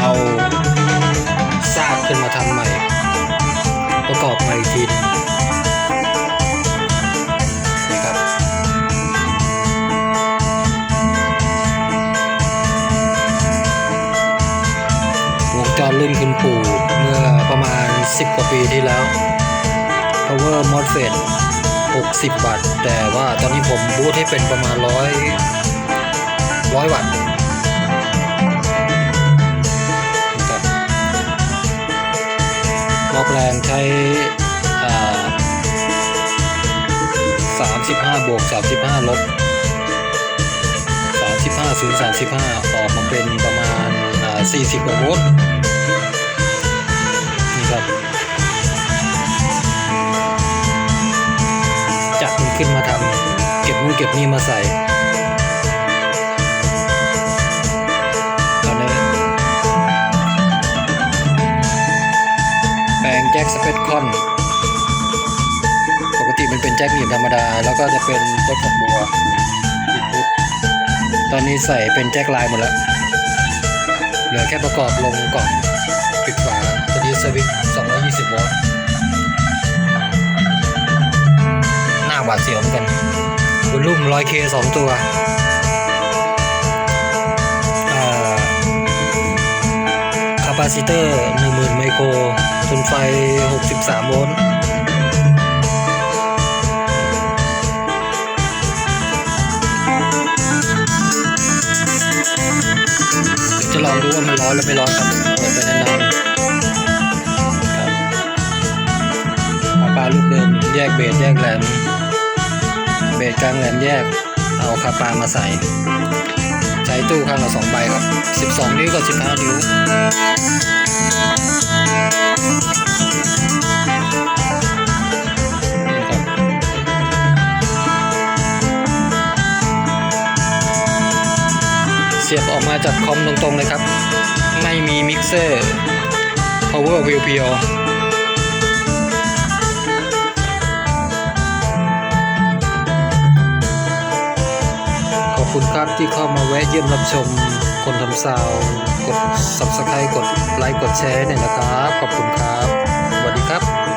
เอาซากขึ้นมาทำใหม่ ประกอบใหม่อีกทีนึงนี่ครับวงจรรุ่นคุณปู่เมื่อประมาณ 10 กว่าปีที่แล้ว power MOSFET 60 วัตต์ แต่ว่าตอนนี้ผมบูตให้เป็นประมาณ 100 100 วัตต์ ล็อกแรงใช้สามสิบห้าบวกสามสิบห้าลบสามสิบห้าศูนย์สามสิบห้าออกมาเป็นประมาณสี่สิบโวลต์นี่ครับจับมันขึ้นมาทำเก็บนู่นเก็บนี่มาใส่ แจ็คสเปซคอนปกติมันเป็นแจ็คหนีบธรรมดา แล้วก็จะเป็นแจ็คฝักบัวตอนนี้ใส่เป็นแจ็คลายหมดแล้ว เหลือแค่ประกอบลงกล่องปิดฝาตัวนี้สวิตช์220โวลต์หน้าหวาดเสียวเหมือนกันบนรุ่ม 100K สองตัวาปาซิเตอร์ 10,000 ไมโครทนไฟ 63 โวลต์จะลองดูว่ามันร้อนหรือไม่ร้อนครับเปิดไปนานๆครับเอาปลาลูกเดิมแยกเบสแยกแหลม เบสกลางแหลมแยก เอาคาปามาใส่ ช้ตู้ข้างละสองใบครับ 12 นิ้วกับ 15 นิ้วเสียบออกมาจากคอมตรงๆเลยครับ ไม่มีมิกเซอร์ power wheel เพียว ขอบคุณครับที่เข้ามาแวะเยี่ยมรับชมคนทำซาวกด subscribe กดไลค์กดแชร์เนี่ยนะครับ ขอบคุณครับสวัสดีครับ